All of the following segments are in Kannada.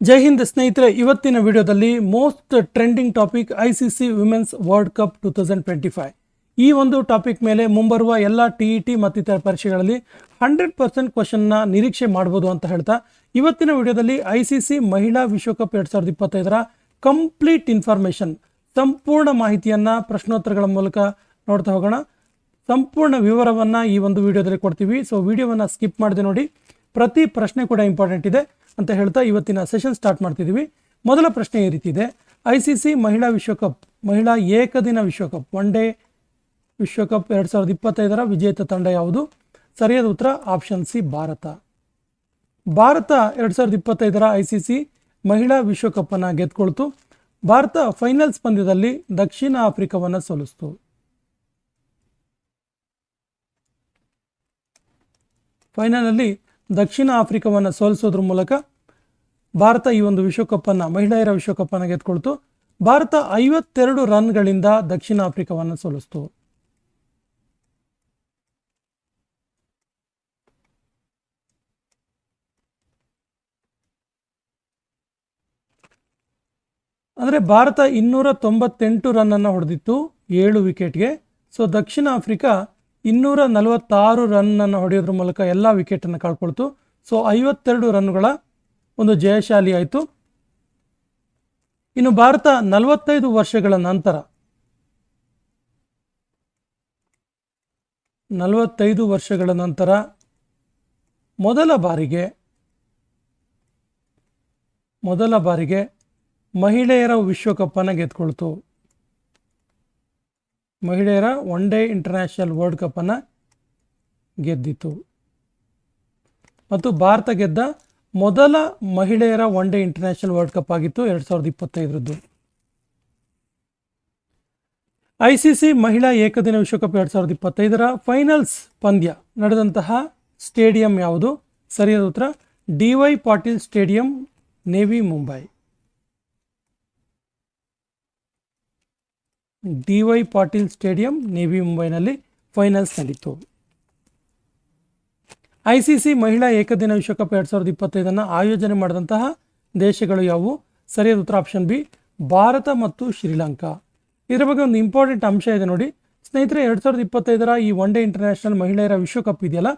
ಜೈ ಹಿಂದ್ ಸ್ನೇಹಿತರೆ, ಇವತ್ತಿನ ವಿಡಿಯೋದಲ್ಲಿ most trending topic I C C women's world cup two thousand twenty five. ಈ ಒಂದು ಟಾಪಿಕ್ ಮೇಲೆ ಮುಂಬರುವ ಎಲ್ಲ ಟಿ ಇ ಟಿ ಮತ್ತಿತರ ಪರೀಕ್ಷೆಗಳಲ್ಲಿ ಹಂಡ್ರೆಡ್ ಪರ್ಸೆಂಟ್ ಕ್ವಶನ್ನ ನಿರೀಕ್ಷೆ ಮಾಡ್ಬೋದು ಅಂತ ಹೇಳ್ತಾ, ಇವತ್ತಿನ ವಿಡಿಯೋದಲ್ಲಿ ಐ ಸಿ ಸಿ ಮಹಿಳಾ ವಿಶ್ವಕಪ್ ಎರಡು ಸಾವಿರದ ಇಪ್ಪತ್ತೈದರ ಕಂಪ್ಲೀಟ್ ಇನ್ಫಾರ್ಮೇಷನ್, ಸಂಪೂರ್ಣ ಮಾಹಿತಿಯನ್ನು, ಪ್ರಶ್ನೋತ್ತರಗಳ ಮೂಲಕ ನೋಡ್ತಾ ಹೋಗೋಣ. ಸಂಪೂರ್ಣ ವಿವರವನ್ನು ಈ ಒಂದು ವಿಡಿಯೋದಲ್ಲಿ ಕೊಡ್ತೀವಿ. ಸೊ ವಿಡಿಯೋವನ್ನು ಸ್ಕಿಪ್ ಮಾಡದೆ ನೋಡಿ. ಪ್ರತಿ ಪ್ರಶ್ನೆ ಕೂಡ ಇಂಪಾರ್ಟೆಂಟ್ ಇದೆ. ಅಂತ ಹೇಳ್ತಾ ಇವತ್ತಿನ ಸೆಷನ್ ಸ್ಟಾರ್ಟ್ ಮಾಡ್ತಿದ್ದೀವಿ. ಮೊದಲ ಪ್ರಶ್ನೆ ಈ ರೀತಿ ಇದೆ. ಐ ಸಿ ಸಿ ಮಹಿಳಾ ವಿಶ್ವಕಪ್, ಮಹಿಳಾ ಏಕದಿನ ವಿಶ್ವಕಪ್ ಒನ್ ಡೇ ವಿಶ್ವಕಪ್ ಎರಡು ಸಾವಿರದ ಇಪ್ಪತ್ತೈದರ ವಿಜೇತ ತಂಡ ಯಾವುದು? ಸರಿಯಾದ ಉತ್ತರ ಆಪ್ಷನ್ ಸಿ ಭಾರತ. ಭಾರತ ಎರಡು ಸಾವಿರದ ಇಪ್ಪತ್ತೈದರ ಐ ಸಿ ಸಿ ಮಹಿಳಾ ವಿಶ್ವಕಪ್ಪನ್ನು ಗೆದ್ಕೊಳ್ತು. ಭಾರತ ಫೈನಲ್ಸ್ ಪಂದ್ಯದಲ್ಲಿ ದಕ್ಷಿಣ ಆಫ್ರಿಕಾವನ್ನು ಸೋಲಿಸ್ತು. ಫೈನಲಲ್ಲಿ ದಕ್ಷಿಣ ಆಫ್ರಿಕಾವನ್ನು ಸೋಲಿಸೋದ್ರ ಮೂಲಕ ಭಾರತ ಈ ಒಂದು ವಿಶ್ವಕಪ್ಪನ್ನು, ಮಹಿಳೆಯರ ವಿಶ್ವಕಪ್ಪನ್ನು ಗೆದ್ಕೊಳ್ತು. ಭಾರತ ಐವತ್ತೆರಡು ರನ್ಗಳಿಂದ ದಕ್ಷಿಣ ಆಫ್ರಿಕಾವನ್ನು ಸೋಲಿಸ್ತು. ಅಂದರೆ ಭಾರತ ಇನ್ನೂರ ತೊಂಬತ್ತೆಂಟು ರನ್ನನ್ನು ಹೊಡೆದಿತ್ತು, ಏಳು ವಿಕೆಟ್ಗೆ ಸೊ ದಕ್ಷಿಣ ಆಫ್ರಿಕಾ ಇನ್ನೂರ ನಲವತ್ತಾರು ರನ್ನನ್ನು ಹೊಡೆಯೋದ್ರ ಮೂಲಕ ಎಲ್ಲ ವಿಕೆಟನ್ನು ಕಳ್ಕೊಳ್ತು. ಸೊ ಐವತ್ತೆರಡು ರನ್ಗಳ ಒಂದು ಜಯಶಾಲಿ ಆಯಿತು. ಇನ್ನು ಭಾರತ ನಲವತ್ತೈದು ವರ್ಷಗಳ ನಂತರ, ನಲವತ್ತೈದು ವರ್ಷಗಳ ನಂತರ ಮೊದಲ ಬಾರಿಗೆ ಮೊದಲ ಬಾರಿಗೆ ಮಹಿಳೆಯರ ವಿಶ್ವಕಪ್ಪನ್ನು ಗೆದ್ಕೊಳ್ತು. ಮಹಿಳೆಯರ ಒನ್ ಡೇ ಇಂಟರ್ನ್ಯಾಷನಲ್ ವರ್ಲ್ಡ್ ಕಪ್ಪನ್ನು ಗೆದ್ದಿತು ಮತ್ತು ಭಾರತ ಗೆದ್ದ ಮೊದಲ ಮಹಿಳೆಯರ one day international world cup ಆಗಿತ್ತು ಎರಡು ಸಾವಿರದ ಇಪ್ಪತ್ತೈದರದ್ದು. ಐ ಸಿ ಸಿ ಮಹಿಳಾ ಏಕದಿನ ವಿಶ್ವಕಪ್ ಎರಡು ಸಾವಿರದ ಇಪ್ಪತ್ತೈದರ ಫೈನಲ್ಸ್ ಪಂದ್ಯ ನಡೆದಂತಹ ಸ್ಟೇಡಿಯಂ ಯಾವುದು? ಸರಿಯಾದ ಉತ್ತರ, D Y Patil stadium, navy Mumbai. D Y Patil stadium navy ಮುಂಬೈನಲ್ಲಿ ಫೈನಲ್ಸ್ ನಡೀತು ಐ ಸಿ ಸಿ ಮಹಿಳಾ ಏಕದಿನ ವಿಶ್ವಕಪ್ ಎರಡು ಸಾವಿರದ ಇಪ್ಪತ್ತೈದನ್ನು ಆಯೋಜನೆ ಮಾಡಿದಂತಹ ದೇಶಗಳು ಯಾವುವು? ಸರಿಯಾದ ಉತ್ತರ ಆಪ್ಷನ್ ಬಿ, ಭಾರತ ಮತ್ತು ಶ್ರೀಲಂಕಾ. ಇದರ ಬಗ್ಗೆ ಒಂದು ಇಂಪಾರ್ಟೆಂಟ್ ಅಂಶ ಇದೆ ನೋಡಿ. ಸ್ನೇಹಿತರೆ, ಎರಡು ಸಾವಿರದ ಇಪ್ಪತ್ತೈದರ ಈ ಒನ್ ಡೇ ಇಂಟರ್ನ್ಯಾಷನಲ್ ಮಹಿಳೆಯರ ವಿಶ್ವಕಪ್ ಇದೆಯಲ್ಲ?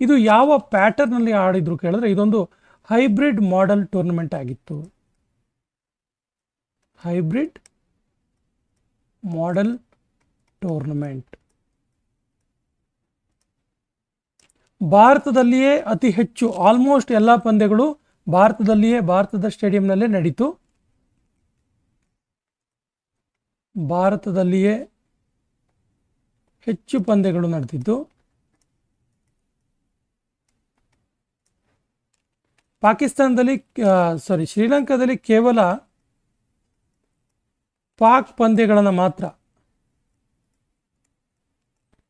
ಇದು ಯಾವ ಪ್ಯಾಟರ್ನಲ್ಲಿ ಆಡಿದ್ರು ಕೇಳಿದ್ರೆ ಇದೊಂದು ಹೈಬ್ರಿಡ್ ಮಾಡೆಲ್ ಟೂರ್ನಮೆಂಟ್ ಆಗಿತ್ತು. ಹೈಬ್ರಿಡ್ ಮಾಡೆಲ್ ಟೂರ್ನಮೆಂಟ್ ಭಾರತದಲ್ಲಿಯೇ ಅತಿ ಹೆಚ್ಚು ಆಲ್ಮೋಸ್ಟ್ ಎಲ್ಲ ಪಂದ್ಯಗಳು ಭಾರತದಲ್ಲಿಯೇ, ಭಾರತದ ಸ್ಟೇಡಿಯಂನಲ್ಲೇ ನಡೀತು. ಭಾರತದಲ್ಲಿಯೇ ಹೆಚ್ಚು ಪಂದ್ಯಗಳು ನಡೆದಿದ್ದು. ಪಾಕಿಸ್ತಾನದಲ್ಲಿ ಸಾರಿ ಶ್ರೀಲಂಕಾದಲ್ಲಿ ಕೇವಲ ಪಾಕ್ ಪಂದ್ಯಗಳನ್ನು ಮಾತ್ರ.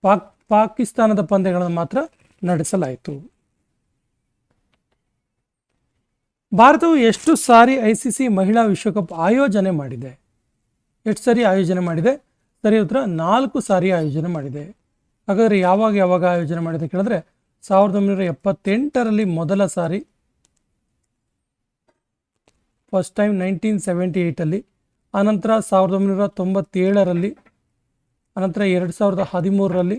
ಪಾಕ್, ಪಾಕಿಸ್ತಾನದ ಪಂದ್ಯಗಳನ್ನು ಮಾತ್ರ ನಡೆಸಲಾಯಿತು. ಭಾರತವು ಎಷ್ಟು ಸಾರಿ ಐ ಸಿ ಸಿ ಮಹಿಳಾ ವಿಶ್ವಕಪ್ ಆಯೋಜನೆ ಮಾಡಿದೆ? ಎಷ್ಟು ಸಾರಿ ಆಯೋಜನೆ ಮಾಡಿದೆ? ಸರಿ ಉತ್ತರ, ನಾಲ್ಕು ಸಾರಿ ಆಯೋಜನೆ ಮಾಡಿದೆ. ಹಾಗಾದರೆ ಯಾವಾಗ ಯಾವಾಗ ಆಯೋಜನೆ ಮಾಡಿದೆ ಕೇಳಿದ್ರೆ, ಸಾವಿರದ ಒಂಬೈನೂರ ಎಪ್ಪತ್ತೆಂಟರಲ್ಲಿ ಮೊದಲ ಸಾರಿ, ಫಸ್ಟ್ ಟೈಮ್ ನೈನ್ಟೀನ್ ಸೆವೆಂಟಿ ಏಯ್ಟಲ್ಲಿ ಆನಂತರ ಸಾವಿರದ ಒಂಬೈನೂರ ತೊಂಬತ್ತೇಳರಲ್ಲಿ ಅನಂತರ ಎರಡು ಸಾವಿರದ ಹದಿಮೂರರಲ್ಲಿ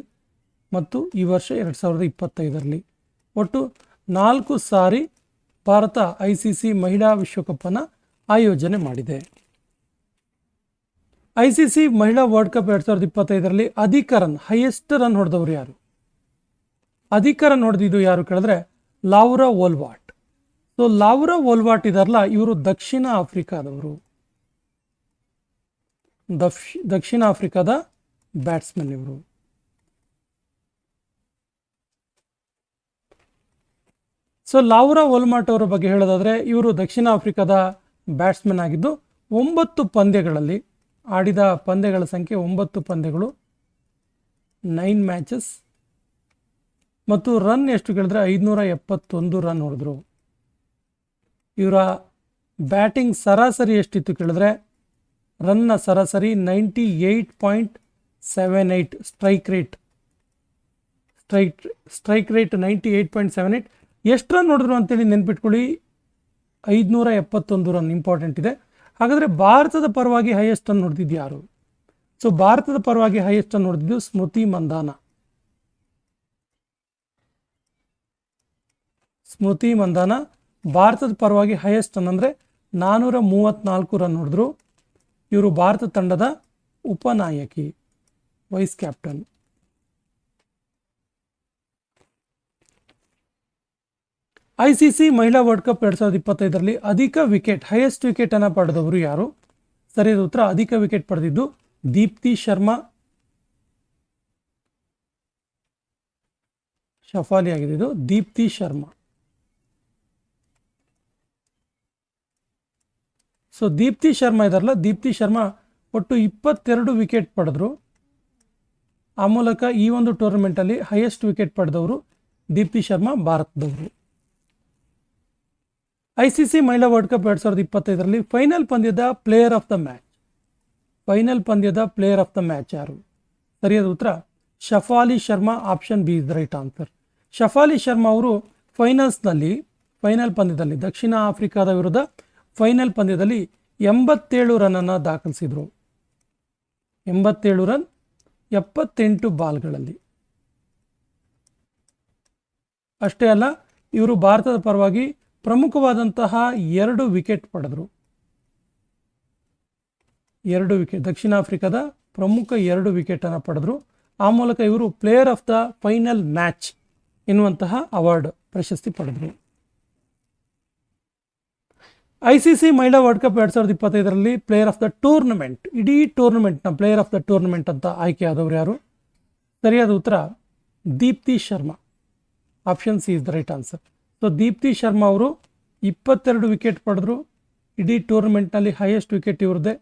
ಮತ್ತು ಈ ವರ್ಷ ಎರಡು ಸಾವಿರದ ಇಪ್ಪತ್ತೈದರಲ್ಲಿ. ಒಟ್ಟು ನಾಲ್ಕು ಸಾರಿ ಭಾರತ ಐ ಸಿ ಸಿ ಮಹಿಳಾ ವಿಶ್ವಕಪ್ಪನ್ನು ಆಯೋಜನೆ ಮಾಡಿದೆ. ಐ ಸಿ ಸಿ ಮಹಿಳಾ ವರ್ಲ್ಡ್ ಕಪ್ ಎರಡು ಸಾವಿರದ ಇಪ್ಪತ್ತೈದರಲ್ಲಿ ಅಧಿಕ ರನ್ ಹೈಯೆಸ್ಟ್ ರನ್ ಹೊಡೆದವರು ಯಾರು? ಅಧಿಕ ರನ್ ಹೊಡೆದಿದ್ದು ಯಾರು ಕೇಳಿದ್ರೆ, Laura Wolvaardt. So Laura Wolvaardt ಇದಾರಲ್ಲ ಇವರು ದಕ್ಷಿಣ ಆಫ್ರಿಕಾದವರು. ದಕ್ಷಿಣ ಆಫ್ರಿಕಾದ ಬ್ಯಾಟ್ಸ್ಮನ್ ಇವರು. ಸೊ, ಲಾವ್ರಾ ವೋಲ್ಮಾಟ್ ಅವರ ಬಗ್ಗೆ ಹೇಳೋದಾದರೆ, ಇವರು ದಕ್ಷಿಣ ಆಫ್ರಿಕಾದ ಬ್ಯಾಟ್ಸ್ಮನ್ ಆಗಿದ್ದು, ಒಂಬತ್ತು ಪಂದ್ಯಗಳಲ್ಲಿ ಆಡಿದ ಪಂದ್ಯಗಳ ಸಂಖ್ಯೆ ಒಂಬತ್ತು ಪಂದ್ಯಗಳು, ನೈನ್ ಮ್ಯಾಚಸ್ ಮತ್ತು ರನ್ ಎಷ್ಟು ಕೇಳಿದ್ರೆ ಐದುನೂರ ಎಪ್ಪತ್ತೊಂದು ರನ್ ಹೊಡೆದ್ರು. ಇವರ ಬ್ಯಾಟಿಂಗ್ ಸರಾಸರಿ ಎಷ್ಟಿತ್ತು ಕೇಳಿದ್ರೆ ರನ್ನ ಸರಾಸರಿ ninety eight point seven eight strike rate. Strike strike rate ninety eight point seven eight ಎಷ್ಟು ರನ್ ನೋಡಿದ್ರು ಅಂತೇಳಿ ನೆನ್ಪಿಟ್ಕೊಳ್ಳಿ. ಐದುನೂರ ಎಪ್ಪತ್ತೊಂದು ರನ್ ಇಂಪಾರ್ಟೆಂಟ್ ಇದೆ. ಹಾಗಾದರೆ ಭಾರತದ ಪರವಾಗಿ ಹೈಯೆಸ್ಟ್ ರನ್ ನೋಡ್ತಿದ್ದು ಯಾರು? ಸೊ ಭಾರತದ ಪರವಾಗಿ ಹೈಯೆಸ್ಟ್ ರನ್ ನೋಡಿದ್ದು ಸ್ಮೃತಿ ಮಂದಾನ. ಸ್ಮೃತಿ ಮಂದಾನ ಭಾರತದ ಪರವಾಗಿ ಹೈಯೆಸ್ಟ್ ರನ್ ಅಂದರೆ ನಾನ್ನೂರ ಮೂವತ್ತ್ನಾಲ್ಕು ರನ್ ಹೊಡೆದ್ರು. ಇವರು ಭಾರತ ತಂಡದ ಉಪನಾಯಕಿ vice captain I C C ಮಹಿಳಾ ವರ್ಲ್ಡ್ ಕಪ್ ಎರಡ್ ಸಾವಿರದ ಇಪ್ಪತ್ತೈದರಲ್ಲಿ ಅಧಿಕ ವಿಕೆಟ್ ಹೈಯೆಸ್ಟ್ ವಿಕೆಟ್ ಅನ್ನು ಪಡೆದವರು ಯಾರು? ಸರಿಯಾದ ಉತ್ತರ ಅಧಿಕ ವಿಕೆಟ್ ಪಡೆದಿದ್ದು ದೀಪ್ತಿ ಶರ್ಮಾ. ಶಫಾಲಿ ಆಗಿದೆ ಇದು ದೀಪ್ತಿ ಶರ್ಮಾ. ಸೊ ದೀಪ್ತಿ ಶರ್ಮಾ ಇದಾರಲ್ಲ ದೀಪ್ತಿ ಶರ್ಮಾ ಒಟ್ಟು ಇಪ್ಪತ್ತೆರಡು ವಿಕೆಟ್ ಪಡೆದ್ರು. ಆ ಮೂಲಕ ಈ ಒಂದು ಟೂರ್ನಮೆಂಟಲ್ಲಿ ಹೈಯೆಸ್ಟ್ ವಿಕೆಟ್ ಪಡೆದವರು ದೀಪ್ತಿ ಶರ್ಮಾ ಭಾರತದವರು. ಐ ಸಿ ಸಿ ಮಹಿಳಾ ವರ್ಲ್ಡ್ ಕಪ್ ಎರಡು ಸಾವಿರದ ಇಪ್ಪತ್ತೈದರಲ್ಲಿ ಫೈನಲ್ ಪಂದ್ಯದ player of the match final ಪಂದ್ಯದ ಪ್ಲೇಯರ್ ಆಫ್ ದ ಮ್ಯಾಚ್ ಯಾರು? ಸರಿಯಾದ ಉತ್ತರ Shafali Sharma option B is right answer Shafali Sharma ಅವರು ಫೈನಲ್ಸ್ನಲ್ಲಿ ಫೈನಲ್ ಪಂದ್ಯದಲ್ಲಿ ದಕ್ಷಿಣ ಆಫ್ರಿಕಾದ ವಿರುದ್ಧ ಫೈನಲ್ ಪಂದ್ಯದಲ್ಲಿ ಎಂಬತ್ತೇಳು ರನ್ನನ್ನು ದಾಖಲಿಸಿದರು. ಎಂಬತ್ತೇಳು ರನ್, ಎಪ್ಪತ್ತೆಂಟು ಬಾಲ್ಗಳಲ್ಲಿ. ಅಷ್ಟೇ ಅಲ್ಲ, ಇವರು ಭಾರತದ ಪರವಾಗಿ ಪ್ರಮುಖವಾದಂತಹ ಎರಡು ವಿಕೆಟ್ ಪಡೆದರು. ಎರಡು ವಿಕೆಟ್, ದಕ್ಷಿಣ ಆಫ್ರಿಕಾದ ಪ್ರಮುಖ ಎರಡು ವಿಕೆಟನ್ನು ಪಡೆದರು. ಆ ಮೂಲಕ ಇವರು player of the final match ಎನ್ನುವಂತಹ ಅವಾರ್ಡ್ ಪ್ರಶಸ್ತಿ ಪಡೆದರು. ಐ ಸಿ ಸಿ ಮಹಿಳಾ ವರ್ಲ್ಡ್ ಕಪ್ ಎರಡು ಸಾವಿರದ ಇಪ್ಪತ್ತೈದರಲ್ಲಿ ಪ್ಲೇಯರ್ ಆಫ್ ದ ಟೂರ್ನಮೆಂಟ್ ಇಡೀ ಟೂರ್ನಮೆಂಟ್ನ ಪ್ಲೇಯರ್ ಆಫ್ ದ ಟೂರ್ನಮೆಂಟ್ ಅಂತ ಆಯ್ಕೆಯಾದವರು ಯಾರು? ಸರಿಯಾದ ಉತ್ತರ, Deepti Sharma. Option C is the right answer so Deepti Sharma ಅವರು ಇಪ್ಪತ್ತೆರಡು ವಿಕೆಟ್ ಪಡೆದ್ರು, ಇಡೀ ಟೂರ್ನಮೆಂಟ್ನಲ್ಲಿ ಹೈಯೆಸ್ಟ್ ವಿಕೆಟ್ ಇವ್ರದ್ದೇ.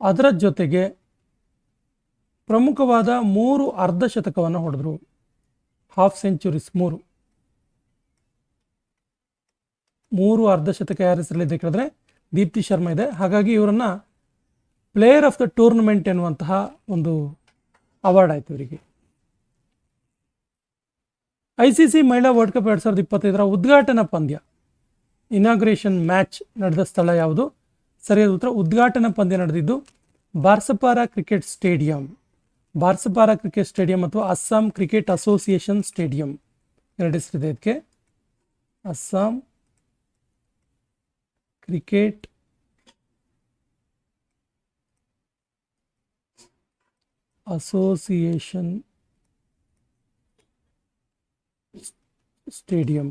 ಅದರ ಜೊತೆಗೆ ಪ್ರಮುಖವಾದ ಮೂರು ಅರ್ಧಶತಕವನ್ನು ಹೊಡೆದ್ರು. ಹಾಫ್ ಸೆಂಚುರೀಸ್ ಮೂರು. ಮೂರು ಅರ್ಧಶತಕ ಶತಕ ಯಾರ ಹೆಸರಲ್ಲಿದೆ ಕೇಳಿದ್ರೆ ದೀಪ್ತಿ ಶರ್ಮಾ ಇದೆ. ಹಾಗಾಗಿ ಇವರನ್ನ ಪ್ಲೇಯರ್ ಆಫ್ ದ ಟೂರ್ನಮೆಂಟ್ ಎನ್ನುವಂತಹ ಒಂದು ಅವಾರ್ಡ್ ಆಯಿತು ಇವರಿಗೆ. ಐ ಸಿ ಸಿ ಮಹಿಳಾ ವರ್ಲ್ಡ್ ಕಪ್ ಎರಡು ಸಾವಿರದ ಇಪ್ಪತ್ತೈದರ ಉದ್ಘಾಟನಾ ಪಂದ್ಯ. ಇನಾಗ್ರೇಷನ್ ಮ್ಯಾಚ್ ನಡೆದ ಸ್ಥಳ ಯಾವುದು? ಸರಿಯಾದ ಉತ್ತರ, ಉದ್ಘಾಟನಾ ಪಂದ್ಯ ನಡೆದಿದ್ದು Barsapara cricket stadium. Barsapara cricket stadium ಅಥವಾ ಅಸ್ಸಾಂ ಕ್ರಿಕೆಟ್ ಅಸೋಸಿಯೇಷನ್ ಸ್ಟೇಡಿಯಂ. ಎರಡು ಹೆಸರಿದೆ ಇದಕ್ಕೆ. Assam cricket association stadium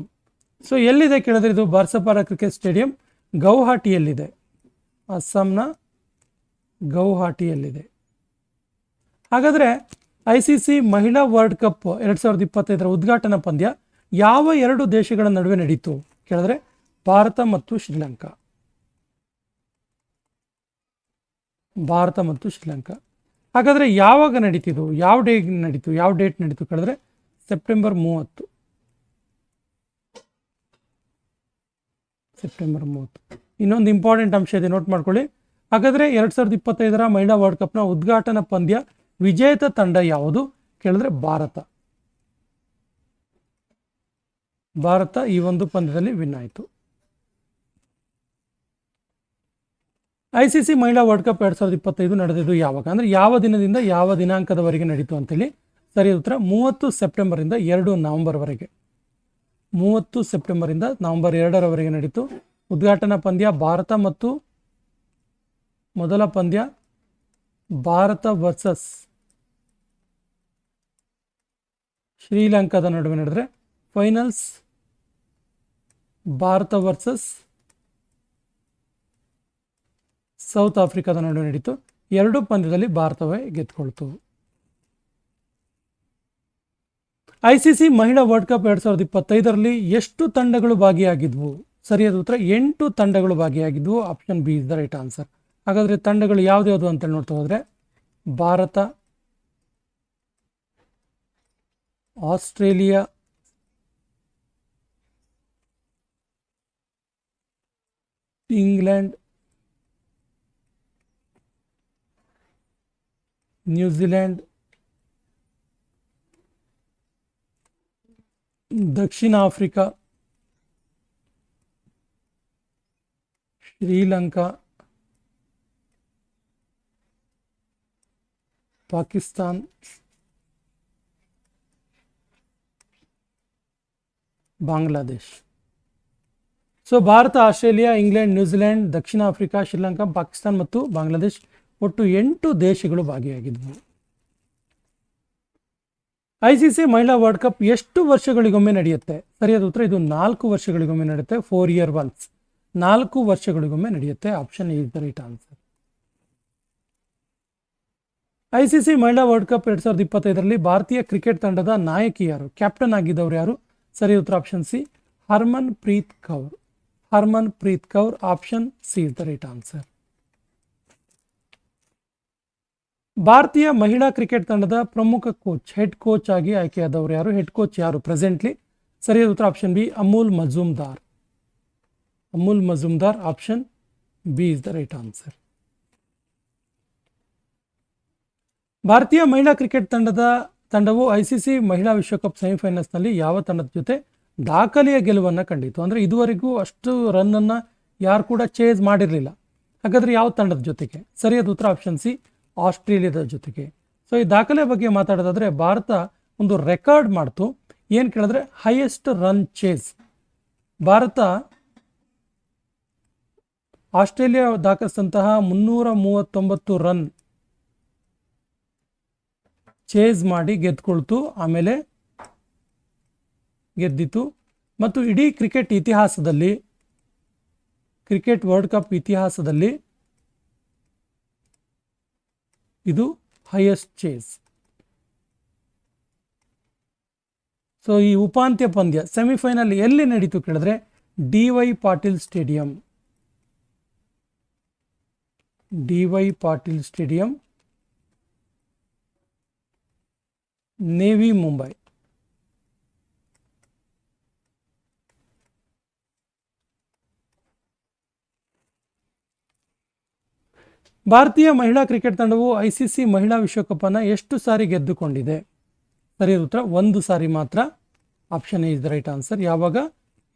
so ಎಲ್ಲಿದೆ ಕೇಳಿದ್ರೆ ಇದು ಬಾರ್ಸಪಾರ ಕ್ರಿಕೆಟ್ ಸ್ಟೇಡಿಯಂ ಗೌಹಾಟಿಯಲ್ಲಿದೆ. ಅಸ್ಸಾಂನ ಗೌಹಾಟಿಯಲ್ಲಿದೆ. ಹಾಗಾದರೆ ಐ ಸಿ ಸಿ ಮಹಿಳಾ ವರ್ಲ್ಡ್ ಕಪ್ ಎರಡು ಸಾವಿರದ ಇಪ್ಪತ್ತೈದರ ಉದ್ಘಾಟನಾ ಪಂದ್ಯ ಯಾವ ಎರಡು ದೇಶಗಳ ನಡುವೆ ನಡೀತು? ಕೇಳಿದ್ರೆ ಭಾರತ ಮತ್ತು ಶ್ರೀಲಂಕಾ. ಭಾರತ ಮತ್ತು ಶ್ರೀಲಂಕಾ. ಹಾಗಾದರೆ ಯಾವಾಗ ನಡೀತಿದ್ದು ಯಾವ ಡೇ ನಡೀತು? ಯಾವ ಡೇಟ್ ನಡೀತು ಕೇಳಿದ್ರೆ? ಸೆಪ್ಟೆಂಬರ್ ಮೂವತ್ತು. ಸೆಪ್ಟೆಂಬರ್ ಮೂವತ್ತು. ಇನ್ನೊಂದು ಇಂಪಾರ್ಟೆಂಟ್ ಅಂಶ ಇದೆ ನೋಟ್ ಮಾಡ್ಕೊಳ್ಳಿ. ಹಾಗಾದರೆ ಎರಡು ಸಾವಿರದ ಇಪ್ಪತ್ತೈದರ ಮಹಿಳಾ ವರ್ಲ್ಡ್ ಕಪ್ನ ಉದ್ಘಾಟನಾ ಪಂದ್ಯ ವಿಜೇತ ತಂಡ ಯಾವುದು? ಕೇಳಿದ್ರೆ ಭಾರತ. ಭಾರತ ಈ ಒಂದು ಪಂದ್ಯದಲ್ಲಿ ವಿನ್ ಆಯಿತು. ಐ ಸಿ ಸಿ ಮಹಿಳಾ ವರ್ಲ್ಡ್ ಕಪ್ ಎರಡು ಸಾವಿರದ ಇಪ್ಪತ್ತೈದು ನಡೆದಿದ್ದು ಯಾವಾಗ? ಅಂದರೆ ಯಾವ ದಿನದಿಂದ ಯಾವ ದಿನಾಂಕದವರೆಗೆ ನಡೀತು ಅಂತೇಳಿ ಸರಿಯಾದ ಉತ್ತರ ಮೂವತ್ತು ಸೆಪ್ಟೆಂಬರಿಂದ ಎರಡು ನವೆಂಬರ್ವರೆಗೆ. ಮೂವತ್ತು ಸೆಪ್ಟೆಂಬರಿಂದ ನವೆಂಬರ್ ಎರಡರವರೆಗೆ ನಡೀತು. ಉದ್ಘಾಟನಾ ಪಂದ್ಯ ಭಾರತ ಮತ್ತು ಮೊದಲ ಪಂದ್ಯ ಭಾರತ ವರ್ಸಸ್ ಶ್ರೀಲಂಕಾದ ನಡುವೆ ನಡೆದರೆ ಫೈನಲ್ಸ್ ಭಾರತ ವರ್ಸಸ್ ಸೌತ್ ಆಫ್ರಿಕಾದ ನಡುವೆ ನಡೀತು. ಎರಡು ಪಂದ್ಯದಲ್ಲಿ ಭಾರತವೇ ಗೆದ್ದುಕೊಳ್ತು. ಐ ಸಿ ಸಿ ಮಹಿಳಾ ವರ್ಲ್ಡ್ ಕಪ್ ಎರಡು ಸಾವಿರದ ಇಪ್ಪತ್ತೈದರಲ್ಲಿ ಎಷ್ಟು ತಂಡಗಳು ಭಾಗಿಯಾಗಿದ್ವು? ಸರಿಯಾದ ಉತ್ತರ, ಎಂಟು ತಂಡಗಳು ಭಾಗಿಯಾಗಿದ್ವು. Option B is the right answer ಹಾಗಾದರೆ ತಂಡಗಳು ಯಾವ್ದ್ಯಾವುದು ಅಂತ ನೋಡ್ತಾ ಹೋದರೆ, Bharat, Australia, England New Zealand ದಕ್ಷಿಣ Africa Sri Lanka Pakistan Bangladesh so Bharat Australia England New Zealand ದಕ್ಷಿಣ ಆಫ್ರಿಕಾ ಶ್ರೀಲಂಕಾ ಪಾಕಿಸ್ತಾನ್ ಮತ್ತು ಬಾಂಗ್ಲಾದೇಶ್ ಒಟ್ಟು ಎಂಟು ದೇಶಗಳು ಭಾಗಿಯಾಗಿದ್ದವು. ಐ ಸಿ ಸಿ ಮಹಿಳಾ ವರ್ಲ್ಡ್ ಕಪ್ ಎಷ್ಟು ವರ್ಷಗಳಿಗೊಮ್ಮೆ ನಡೆಯುತ್ತೆ? ಸರಿಯಾದ ಉತ್ತರ, ಇದು ನಾಲ್ಕು ವರ್ಷಗಳಿಗೊಮ್ಮೆ ನಡೆಯುತ್ತೆ. ಫೋರ್ ಇಯರ್ ಒನ್ಸ್ ನಾಲ್ಕು ವರ್ಷಗಳಿಗೊಮ್ಮೆ ನಡೆಯುತ್ತೆ. Option is the right answer I C C ಮಹಿಳಾ ವರ್ಲ್ಡ್ ಕಪ್ ಎರಡ್ ಸಾವಿರದ ಇಪ್ಪತ್ತೈದರಲ್ಲಿ ಭಾರತೀಯ ಕ್ರಿಕೆಟ್ ತಂಡದ ನಾಯಕಿ ಯಾರು? ಕ್ಯಾಪ್ಟನ್ ಆಗಿದ್ದವರು ಯಾರು? ಸರಿ ಉತ್ತರ option C Harmanpreet Kaur. Harmanpreet Kaur option C is the right answer ಭಾರತೀಯ ಮಹಿಳಾ ಕ್ರಿಕೆಟ್ ತಂಡದ ಪ್ರಮುಖ ಕೋಚ್ ಹೆಡ್ ಕೋಚ್ ಆಗಿ ಆಯ್ಕೆಯಾದವರು ಯಾರು? ಹೆಡ್ ಕೋಚ್ ಯಾರು ಪ್ರೆಸೆಂಟ್ಲಿ ಸರಿಯಾದ ಉತ್ತರ option B Amol Majumdar. Amol Majumdar option B is the right answer ಭಾರತೀಯ ಮಹಿಳಾ ಕ್ರಿಕೆಟ್ ತಂಡದ, ತಂಡವು ಐಸಿಸಿ ಮಹಿಳಾ ವಿಶ್ವಕಪ್ ಸೆಮಿಫೈನಲ್ಸ್ನಲ್ಲಿ ಯಾವ ತಂಡದ ಜೊತೆ ದಾಖಲೆಯ ಗೆಲುವನ್ನು ಕಂಡಿತು ಅಂದರೆ ಇದುವರೆಗೂ ಅಷ್ಟು ರನ್ನನ್ನು ಯಾರು ಕೂಡ ಚೇಸ್ ಮಾಡಿರಲಿಲ್ಲ. ಹಾಗಾದರೆ ಯಾವ ತಂಡದ ಜೊತೆಗೆ? ಸರಿಯಾದ ಉತ್ತರ ಆಪ್ಷನ್ ಸಿ ಆಸ್ಟ್ರೇಲಿಯಾದ ಜೊತೆಗೆ. ಸೊ ಈ ದಾಖಲೆ ಬಗ್ಗೆ ಮಾತಾಡೋದಾದರೆ ಭಾರತ ಒಂದು ರೆಕಾರ್ಡ್ ಮಾಡ್ತು. ಏನು ಕೇಳಿದ್ರೆ highest run chase Bharat Australia ದಾಖಲಿಸಿದಂತಹ ಮುನ್ನೂರ ಮೂವತ್ತೊಂಬತ್ತು ರನ್ ಚೇಸ್ ಮಾಡಿ ಗೆದ್ಕೊಳ್ತು, ಆಮೇಲೆ ಗೆದ್ದಿತು. ಮತ್ತು ಇಡೀ ಕ್ರಿಕೆಟ್ ಇತಿಹಾಸದಲ್ಲಿ ಕ್ರಿಕೆಟ್ ವರ್ಲ್ಡ್ ಕಪ್ ಇತಿಹಾಸದಲ್ಲಿ ಇದು ಹೈಯೆಸ್ಟ್ ಚೇಸ್ ಸೊ ಈ ಉಪಾಂತ್ಯ ಪಂದ್ಯ ಸೆಮಿಫೈನಲ್ ಎಲ್ಲಿ ನಡೀತು ಕೇಳಿದ್ರೆ D Y Patil stadium D Y Patil stadium navy Mumbai ಭಾರತೀಯ ಮಹಿಳಾ ಕ್ರಿಕೆಟ್ ತಂಡವು ಐಸಿಸಿ ಮಹಿಳಾ ವಿಶ್ವಕಪ್ಪನ್ನು ಎಷ್ಟು ಸಾರಿ ಗೆದ್ದುಕೊಂಡಿದೆ? ಸರಿ ಉತ್ತರ ಒಂದು ಸಾರಿ ಮಾತ್ರ. Option is the right answer ಯಾವಾಗ?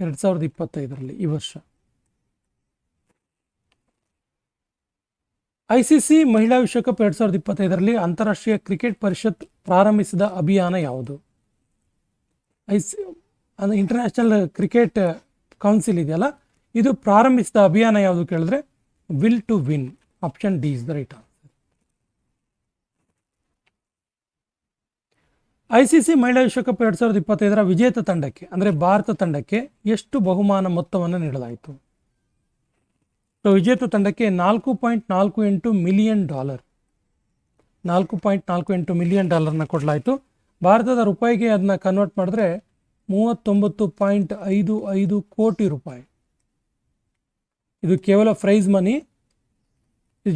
ಎರಡು ಸಾವಿರದ ಇಪ್ಪತ್ತೈದರಲ್ಲಿ ಈ ವರ್ಷ. ಐಸಿಸಿ ಮಹಿಳಾ ವಿಶ್ವಕಪ್ ಎರಡು ಸಾವಿರದ ಇಪ್ಪತ್ತೈದರಲ್ಲಿ ಅಂತಾರಾಷ್ಟ್ರೀಯ ಕ್ರಿಕೆಟ್ ಪರಿಷತ್ ಪ್ರಾರಂಭಿಸಿದ ಅಭಿಯಾನ ಯಾವುದು? ಐಸಿ ಅಂದರೆ ಇಂಟರ್ನ್ಯಾಷನಲ್ ಕ್ರಿಕೆಟ್ ಕೌನ್ಸಿಲ್ ಇದೆಯಲ್ಲ? ಇದು ಪ್ರಾರಂಭಿಸಿದ ಅಭಿಯಾನ ಯಾವುದು ಕೇಳಿದ್ರೆ? Will to win option D is the right answer. ICC ಮಹಿಳಾ ವಿಶ್ವಕಪ್ ಎರಡು ಸಾವಿರದ ಇಪ್ಪತ್ತೈದರ ವಿಜೇತ ತಂಡಕ್ಕೆ, ಅಂದರೆ ಭಾರತ ತಂಡಕ್ಕೆ ಎಷ್ಟು ಬಹುಮಾನ ಮೊತ್ತವನ್ನು ನೀಡಲಾಯಿತು? ಸೊ, ವಿಜೇತ ತಂಡಕ್ಕೆ ನಾಲ್ಕು ಪಾಯಿಂಟ್ ನಾಲ್ಕು ಎಂಟು ಮಿಲಿಯನ್ ಡಾಲರ್, ನಾಲ್ಕು ಪಾಯಿಂಟ್ ನಾಲ್ಕು ಎಂಟು ಮಿಲಿಯನ್ ಡಾಲರ್ನ ಕೊಡಲಾಯಿತು. ಭಾರತದ ರೂಪಾಯಿಗೆ ಅದನ್ನ ಕನ್ವರ್ಟ್ ಮಾಡಿದ್ರೆ ಮೂವತ್ತೊಂಬತ್ತು ಪಾಯಿಂಟ್ ಐದು ಐದು ಕೋಟಿ ರೂಪಾಯಿ. ಇದು ಕೇವಲ ಪ್ರೈಸ್ ಮನಿ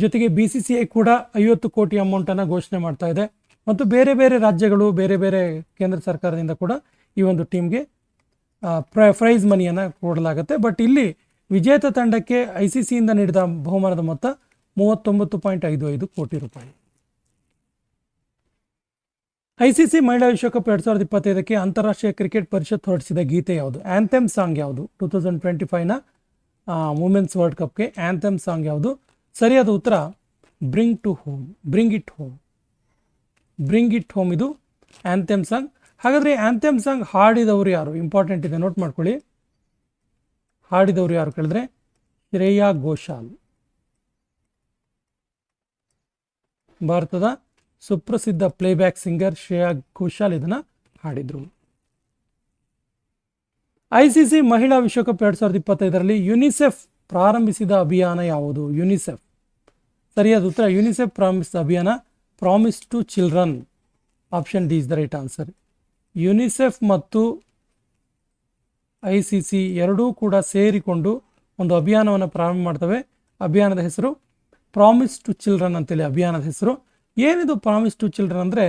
ಜೊತೆಗೆ ಬಿ ಸಿ ಸಿ ಐ ಕೂಡ ಐವತ್ತು ಕೋಟಿ ಅಮೌಂಟನ್ನು ಘೋಷಣೆ ಮಾಡ್ತಾ ಇದೆ. ಮತ್ತು ಬೇರೆ ಬೇರೆ ರಾಜ್ಯಗಳು, ಬೇರೆ ಬೇರೆ ಕೇಂದ್ರ ಸರ್ಕಾರದಿಂದ ಕೂಡ ಈ ಒಂದು ಟೀಮ್ಗೆ ಪ್ರೈಸ್ ಮನಿಯನ್ನು ಕೊಡಲಾಗುತ್ತೆ. ಬಟ್ ಇಲ್ಲಿ ವಿಜೇತ ತಂಡಕ್ಕೆ ಐ ಸಿ ಸಿಯಿಂದ ನೀಡಿದ ಬಹುಮಾನದ ಮೊತ್ತ ಮೂವತ್ತೊಂಬತ್ತು ಪಾಯಿಂಟ್ ಐದು ಐದು ಕೋಟಿ ರೂಪಾಯಿ. ಐ ಸಿ ಸಿ ಮಹಿಳಾ ವಿಶ್ವಕಪ್ ಎರಡು ಸಾವಿರದ ಇಪ್ಪತ್ತೈದಕ್ಕೆ ಅಂತಾರಾಷ್ಟ್ರೀಯ ಕ್ರಿಕೆಟ್ ಪರಿಷತ್ ಹೊರಡಿಸಿದ ಗೀತೆ ಯಾವುದು? ಆ್ಯಂಥೆಮ್ ಸಾಂಗ್ ಯಾವುದು? ಟೂ ತೌಸಂಡ್ ಟ್ವೆಂಟಿ ಫೈವ್ನ ವುಮೆನ್ಸ್ ವರ್ಲ್ಡ್ ಕಪ್ಗೆ ಆ್ಯಂಥೆಮ್ ಸಾಂಗ್ ಯಾವುದು? ಸರಿಯಾದ ಉತ್ತರ bring to home bring it home bring it home ಇದು ಆ್ಯಂಥೆಮ್ ಸಾಂಗ್ ಹಾಗಾದರೆ ಆ್ಯಂಥೆಮ್ ಸಾಂಗ್ ಹಾಡಿದವರು ಯಾರು? ಇಂಪಾರ್ಟೆಂಟ್ ಇದೆ ನೋಟ್ ಮಾಡ್ಕೊಳ್ಳಿ. ಹಾಡಿದವರು ಯಾರು ಕೇಳಿದ್ರೆ? ಶ್ರೇಯಾ ಘೋಷಾಲ್. ಭಾರತದ ಸುಪ್ರಸಿದ್ಧ ಪ್ಲೇಬ್ಯಾಕ್ ಸಿಂಗರ್ ಶ್ರೇಯಾ ಘೋಷಾಲ್ ಇದನ್ನು ಹಾಡಿದರು. ಐ ಸಿ ಸಿ ಮಹಿಳಾ ವಿಶ್ವಕಪ್ ಎರಡು ಸಾವಿರದ ಇಪ್ಪತ್ತೈದರಲ್ಲಿ ಯುನಿಸೆಫ್ ಪ್ರಾರಂಭಿಸಿದ ಅಭಿಯಾನ ಯಾವುದು? ಯುನಿಸೆಫ್ ಸರಿಯಾದ ಉತ್ತರ. ಯುನಿಸೆಫ್ ಪ್ರಾಮಿಸ್ ಅಭಿಯಾನ promise to children option D is the right answer UNICEF ಮತ್ತು ಐ ಸಿ ಸಿ ಎರಡೂ ಕೂಡ ಸೇರಿಕೊಂಡು ಒಂದು ಅಭಿಯಾನವನ್ನು ಪ್ರಾರಂಭ ಮಾಡ್ತವೆ. ಅಭಿಯಾನದ ಹೆಸರು ಪ್ರಾಮಿಸ್ ಟು ಚಿಲ್ಡ್ರನ್ ಅಂತೇಳಿ ಅಭಿಯಾನದ ಹೆಸರು. ಏನಿದು ಪ್ರಾಮಿಸ್ ಟು ಚಿಲ್ಡ್ರನ್ ಅಂದರೆ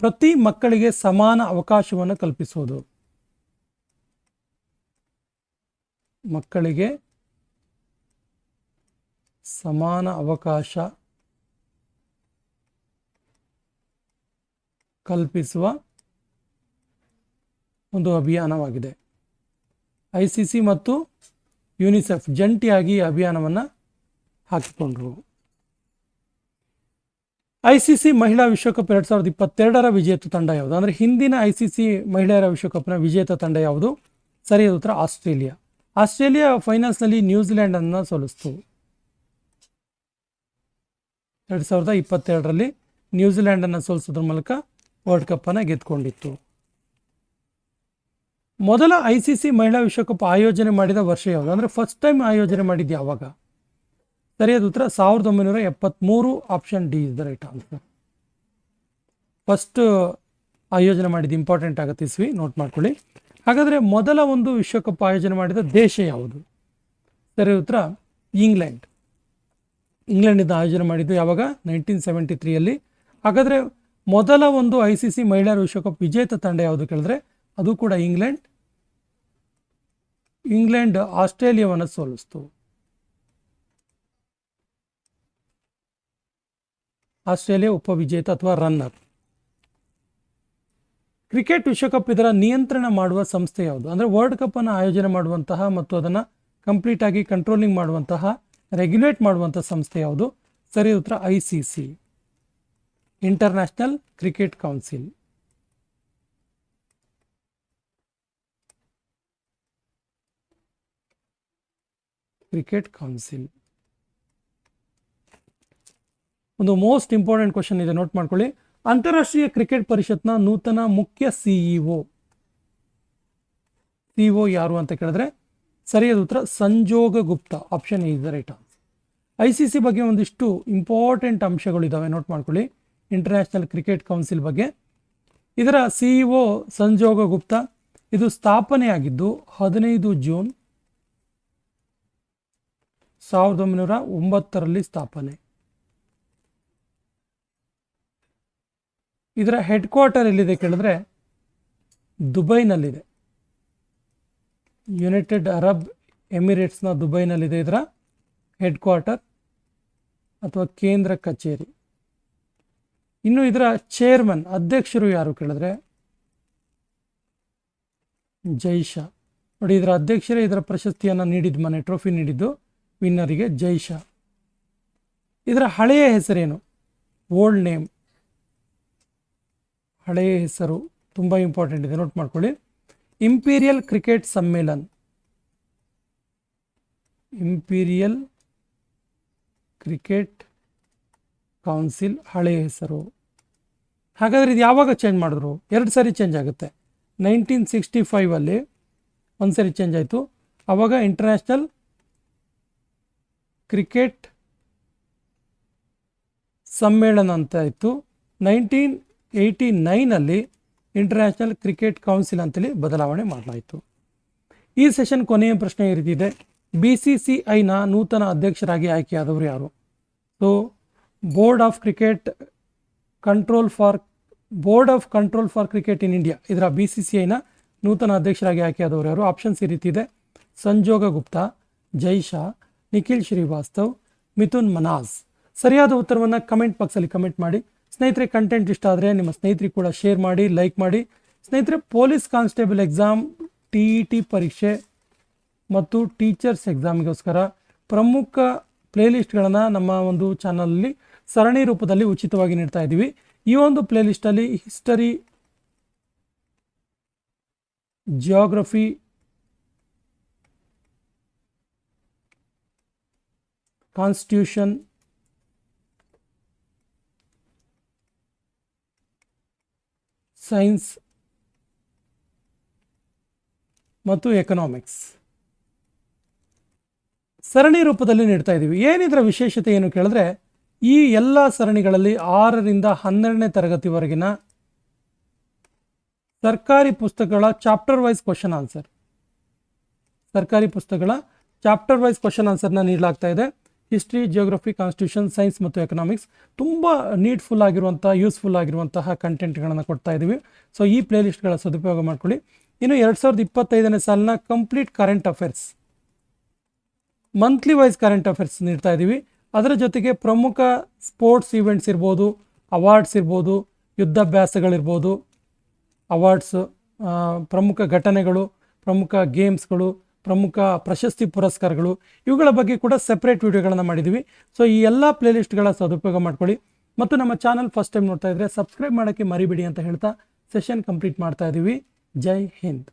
ಪ್ರತಿ ಮಕ್ಕಳಿಗೆ ಸಮಾನ ಅವಕಾಶವನ್ನು ಕಲ್ಪಿಸೋದು. ಮಕ್ಕಳಿಗೆ ಸಮಾನ ಅವಕಾಶ ಕಲ್ಪಿಸುವ ಒಂದು ಅಭಿಯಾನವಾಗಿದೆ. ಐ ಸಿ ಸಿ ಮತ್ತು ಯುನಿಸೆಫ್ ಜಂಟಿಯಾಗಿ ಅಭಿಯಾನವನ್ನು ಹಾಕಿಕೊಂಡರು. ಐ ಸಿ ಸಿ ಮಹಿಳಾ ವಿಶ್ವಕಪ್ ಎರಡು ಸಾವಿರದ ಇಪ್ಪತ್ತೆರಡರ ವಿಜೇತ ತಂಡ ಯಾವುದು? ಅಂದರೆ ಹಿಂದಿನ ಐ ಸಿ ಸಿ ಮಹಿಳೆಯರ ವಿಶ್ವಕಪ್ನ ವಿಜೇತ ತಂಡ ಯಾವುದು? ಸರಿಯಾದ ಉತ್ತರ ಆಸ್ಟ್ರೇಲಿಯಾ. ಆಸ್ಟ್ರೇಲಿಯಾ ಫೈನಲ್ಸ್ನಲ್ಲಿ ನ್ಯೂಜಿಲೆಂಡನ್ನು ಸೋಲಿಸ್ತು. ಎರಡು ಸಾವಿರದ ಇಪ್ಪತ್ತೆರಡರಲ್ಲಿ ನ್ಯೂಜಿಲ್ಯಾಂಡನ್ನು ಸೋಲಿಸೋದ್ರ ಮೂಲಕ ವರ್ಲ್ಡ್ ಕಪ್ಪನ್ನು ಗೆದ್ದುಕೊಂಡಿತ್ತು. ಮೊದಲ ಐ ಸಿ ಸಿ ಮಹಿಳಾ ವಿಶ್ವಕಪ್ ಆಯೋಜನೆ ಮಾಡಿದ ವರ್ಷ ಯಾವುದು ಅಂದರೆ ಫಸ್ಟ್ ಟೈಮ್ ಆಯೋಜನೆ ಮಾಡಿದ್ದು ಯಾವಾಗ? ಸರಿಯಾದ ಉತ್ತರ ಸಾವಿರದ ಒಂಬೈನೂರ ಎಪ್ಪತ್ತ್ಮೂರು option D is the right answer first ಆಯೋಜನೆ ಮಾಡಿದ್ದು ಇಂಪಾರ್ಟೆಂಟ್ ಆಗುತ್ತೆ ಇಸ್ವಿ ನೋಟ್ ಮಾಡ್ಕೊಳ್ಳಿ. ಹಾಗಾದರೆ ಮೊದಲ ಒಂದು ವಿಶ್ವಕಪ್ ಆಯೋಜನೆ ಮಾಡಿದ ದೇಶ ಯಾವುದು? ಸರಿ ಉತ್ತರ ಇಂಗ್ಲೆಂಡ್ ಇಂಗ್ಲೆಂಡಿಂದ ಆಯೋಜನೆ ಮಾಡಿದ್ದು ಯಾವಾಗ? ನೈನ್ಟೀನ್ ಸೆವೆಂಟಿ ತ್ರೀಯಲ್ಲಿ. ಹಾಗಾದರೆ ಮೊದಲ ಒಂದು ಐ ಸಿ ಸಿ ಮಹಿಳೆಯರ ವಿಶ್ವಕಪ್ ವಿಜೇತ ತಂಡ ಯಾವುದು ಕೇಳಿದ್ರೆ? ಅದು ಕೂಡ ಇಂಗ್ಲೆಂಡ್. ಇಂಗ್ಲೆಂಡ್ ಆಸ್ಟ್ರೇಲಿಯಾವನ್ನು ಸೋಲಿಸ್ತು. ಆಸ್ಟ್ರೇಲಿಯಾ ಉಪವಿಜೇತ ಅಥವಾ ರನ್ನರ್. ಕ್ರಿಕೆಟ್ ವಿಶ್ವಕಪ್ ಇದರ ನಿಯಂತ್ರಣ ಮಾಡುವ ಸಂಸ್ಥೆ ಯಾವುದು? ಅಂದರೆ ವರ್ಲ್ಡ್ ಕಪ್ಪನ್ನು ಆಯೋಜನೆ ಮಾಡುವಂತಹ ಮತ್ತು ಅದನ್ನು ಕಂಪ್ಲೀಟ್ ಆಗಿ ಕಂಟ್ರೋಲಿಂಗ್ ಮಾಡುವಂತಹ ರೆಗ್ಯುಲೇಟ್ ಮಾಡುವಂಥ ಸಂಸ್ಥೆ ಯಾವುದು? ಸರಿ ಉತ್ತರ I C C. International cricket council cricket council ಒಂದು ಮೋಸ್ಟ್ ಇಂಪಾರ್ಟೆಂಟ್ ಕ್ವಶನ್ ಇದೆ ನೋಟ್ ಮಾಡ್ಕೊಳ್ಳಿ. ಅಂತಾರಾಷ್ಟ್ರೀಯ ಕ್ರಿಕೆಟ್ ಪರಿಷತ್ನ ನೂತನ ಮುಖ್ಯ ಸಿಇಒ ಸಿಇಒ ಯಾರು ಅಂತ ಕೇಳಿದ್ರೆ ಸರಿಯಾದ ಉತ್ತರ, Sanjog Gupta option is the right answer I C C ಬಗ್ಗೆ ಒಂದಿಷ್ಟು ಇಂಪಾರ್ಟೆಂಟ್ ಅಂಶಗಳಿದ್ದಾವೆ ನೋಟ್ ಮಾಡ್ಕೊಳ್ಳಿ. ಇಂಟರ್ನ್ಯಾಷನಲ್ ಕ್ರಿಕೆಟ್ ಕೌನ್ಸಿಲ್ ಬಗ್ಗೆ. ಇದರ ಸಿಇಒ ಸಂಜೋಗ ಗುಪ್ತಾ, ಇದು ಸ್ಥಾಪನೆಯಾಗಿದ್ದು ಹದಿನೈದು ಜೂನ್ ಸಾವಿರದ ಒಂಬೈನೂರ ಒಂಬತ್ತರಲ್ಲಿ ಸ್ಥಾಪನೆ. ಇದರ ಹೆಡ್ ಕ್ವಾರ್ಟರ್ ಎಲ್ಲಿದೆ ಕೇಳಿದ್ರೆ, ದುಬೈನಲ್ಲಿದೆ. United Arab ಎಮಿರೇಟ್ಸ್ನ ದುಬೈನಲ್ಲಿದೆ. ಇದರ ಹೆಡ್ ಕ್ವಾರ್ಟರ್ ಅಥವಾ ಕೇಂದ್ರ ಕಚೇರಿ. ಇನ್ನು ಇದರ ಚೇರ್ಮನ್ ಅಧ್ಯಕ್ಷರು ಯಾರು ಕೇಳಿದ್ರೆ? ಜೈಶಾ ನೋಡಿ, ಇದರ ಅಧ್ಯಕ್ಷರೇ ಇದರ ಪ್ರಶಸ್ತಿಯನ್ನು ನೀಡಿದ್ದು, ಮನೆ ಟ್ರೋಫಿ ನೀಡಿದ್ದು ವಿನ್ನರಿಗೆ ಜೈಶಾ ಇದರ ಹಳೆಯ ಹೆಸರೇನು? Old name. ಹಳೆಯ ಹೆಸರು ತುಂಬ ಇಂಪಾರ್ಟೆಂಟ್ ಇದೆ. ನೋಟ್ ಮಾಡ್ಕೊಳ್ಳಿ. ಇಂಪೀರಿಯಲ್ ಕ್ರಿಕೆಟ್ ಸಮ್ಮೇಳನ್ ಇಂಪೀರಿಯಲ್ ಕ್ರಿಕೆಟ್ ಕೌನ್ಸಿಲ್ ಹಳೆಯ ಹೆಸರು. ಹಾಗಾದರೆ ಇದು ಯಾವಾಗ ಚೇಂಜ್ ಮಾಡಿದ್ರು? ಎರಡು ಸಾರಿ ಚೇಂಜ್ ಆಗುತ್ತೆ. ನೈನ್ಟೀನ್ ಸಿಕ್ಸ್ಟಿ ಫೈವಲ್ಲಿ ಒಂದು ಸರಿ ಚೇಂಜ್ ಆಯಿತು. ಆವಾಗ ಇಂಟರ್ನ್ಯಾಷನಲ್ ಕ್ರಿಕೆಟ್ ಸಮ್ಮೇಳನ ಅಂತ ಇತ್ತು. ನೈನ್ಟೀನ್ ಏಯ್ಟಿ ನೈನಲ್ಲಿ ಇಂಟರ್ನ್ಯಾಷನಲ್ ಕ್ರಿಕೆಟ್ ಕೌನ್ಸಿಲ್ ಅಂತೇಳಿ ಬದಲಾವಣೆ ಮಾಡಲಾಯಿತು. ಈ ಸೆಷನ್ ಕೊನೆಯ ಪ್ರಶ್ನೆ ಇದೆ ಬಿ ಸಿ ಸಿ ಐನ ನೂತನ ಅಧ್ಯಕ್ಷರಾಗಿ ಆಯ್ಕೆಯಾದವರು ಯಾರು? So board of cricket control for board of control for cricket in India ಇದರ ಬಿ ಸಿ ಸಿ ಐನ ನೂತನ ಅಧ್ಯಕ್ಷರಾಗಿ ಆಯ್ಕೆಯಾದವರು ಯಾರು? ಆಪ್ಷನ್ಸ್ ಈ ರೀತಿ ಇದೆ ಸಂಜೋಗ ಗುಪ್ತಾ, ಜೈ ಶಾ, ನಿಖಿಲ್ ಶ್ರೀವಾಸ್ತವ್, ಮಿಥುನ್ ಮನಾಜ್ ಸರಿಯಾದ ಉತ್ತರವನ್ನು ಕಮೆಂಟ್ ಬಾಕ್ಸಲ್ಲಿ ಕಮೆಂಟ್ ಮಾಡಿ. ಸ್ನೇಹಿತರೆ ಕಂಟೆಂಟ್ ಇಷ್ಟ ಆದರೆ ನಿಮ್ಮ ಸ್ನೇಹಿತರಿಗೆ ಕೂಡ ಶೇರ್ ಮಾಡಿ ಲೈಕ್ ಮಾಡಿ. ಸ್ನೇಹಿತರೆ police constable exam T E T ಪರೀಕ್ಷೆ ಮತ್ತು ಟೀಚರ್ಸ್ ಎಕ್ಸಾಮಿಗೋಸ್ಕರ ಪ್ರಮುಖ ಪ್ಲೇಲಿಸ್ಟ್ಗಳನ್ನು ನಮ್ಮ ಒಂದು ಚಾನಲಲ್ಲಿ ಸರಣಿ ರೂಪದಲ್ಲಿ ಉಚಿತವಾಗಿ ನೀಡ್ತಾ ಇದ್ದೀವಿ. ಈ ಒಂದು ಪ್ಲೇಲಿಸ್ಟಲ್ಲಿ ಹಿಸ್ಟರಿ ಜಿಯೋಗ್ರಫಿ ಕಾನ್ಸ್ಟಿಟ್ಯೂಷನ್ ಸೈನ್ಸ್ ಮತ್ತು ಎಕನಾಮಿಕ್ಸ್. ಸರಣಿ ರೂಪದಲ್ಲಿ ನೀಡ್ತಾ ಇದ್ದೀವಿ ಏನಿದರ ವಿಶೇಷತೆ ಏನು ಕೇಳಿದ್ರೆ, ಈ ಎಲ್ಲ ಸರಣಿಗಳಲ್ಲಿ ಆರರಿಂದ ಹನ್ನೆರಡನೇ ತರಗತಿವರೆಗಿನ ಸರ್ಕಾರಿ ಪುಸ್ತಕಗಳ ಚಾಪ್ಟರ್ ವೈಸ್ ಕ್ವಶನ್ ಆನ್ಸರ್. ಸರ್ಕಾರಿ ಪುಸ್ತಕಗಳ ಚಾಪ್ಟರ್ ವೈಸ್ ಕ್ವಶನ್ ಆನ್ಸರ್ನ ನೀಡಲಾಗ್ತಾ ಇದೆ. ಹಿಸ್ಟ್ರಿ ಜಿಯೋಗ್ರಫಿ ಕಾನ್ಸ್ಟಿಟ್ಯೂಷನ್ ಸೈನ್ಸ್ ಮತ್ತು ಎಕನಾಮಿಕ್ಸ್ ತುಂಬ ನೀಡ್ಫುಲ್ ಆಗಿರುವಂಥ ಯೂಸ್ಫುಲ್ ಆಗಿರುವಂತಹ ಕಂಟೆಂಟ್ಗಳನ್ನು ಕೊಡ್ತಾ ಇದ್ದೀವಿ ಸೊ ಈ ಪ್ಲೇಲಿಸ್ಟ್ಗಳ ಸದುಪಯೋಗ ಮಾಡ್ಕೊಳ್ಳಿ. ಇನ್ನು ಎರಡು ಸಾವಿರದ ಇಪ್ಪತ್ತೈದನೇ ಸಾಲಿನ complete current affairs monthly wise current affairs ನೀಡ್ತಾ ಇದ್ದೀವಿ ಅದರ ಜೊತೆಗೆ ಪ್ರಮುಖ ಸ್ಪೋರ್ಟ್ಸ್ ಈವೆಂಟ್ಸ್ ಇರ್ಬೋದು ಅವಾರ್ಡ್ಸ್ ಇರ್ಬೋದು, ಯುದ್ಧಾಭ್ಯಾಸಗಳಿರ್ಬೋದು ಅವಾರ್ಡ್ಸ್ ಪ್ರಮುಖ ಘಟನೆಗಳು, ಪ್ರಮುಖ ಗೇಮ್ಸ್ಗಳು ಪ್ರಮುಖ ಪ್ರಶಸ್ತಿ ಪುರಸ್ಕಾರಗಳು. ಇವುಗಳ ಬಗ್ಗೆ ಕೂಡ ಸೆಪ್ರೇಟ್ ವಿಡಿಯೋಗಳನ್ನು ಮಾಡಿದ್ದೀವಿ ಸೊ ಈ ಎಲ್ಲ ಪ್ಲೇಲಿಸ್ಟ್ಗಳ ಸದುಪಯೋಗ ಮಾಡ್ಕೊಳ್ಳಿ. ಮತ್ತು ನಮ್ಮ ಚಾನಲ್ ಫಸ್ಟ್ ಟೈಮ್ ನೋಡ್ತಾ ಇದ್ರೆ ಸಬ್ಸ್ಕ್ರೈಬ್ ಮಾಡೋಕ್ಕೆ ಮರಿಬೇಡಿ ಅಂತ ಹೇಳ್ತಾ ಸೆಷನ್ ಕಂಪ್ಲೀಟ್ ಮಾಡ್ತಾ ಇದ್ದೀವಿ ಜೈ ಹಿಂದ್.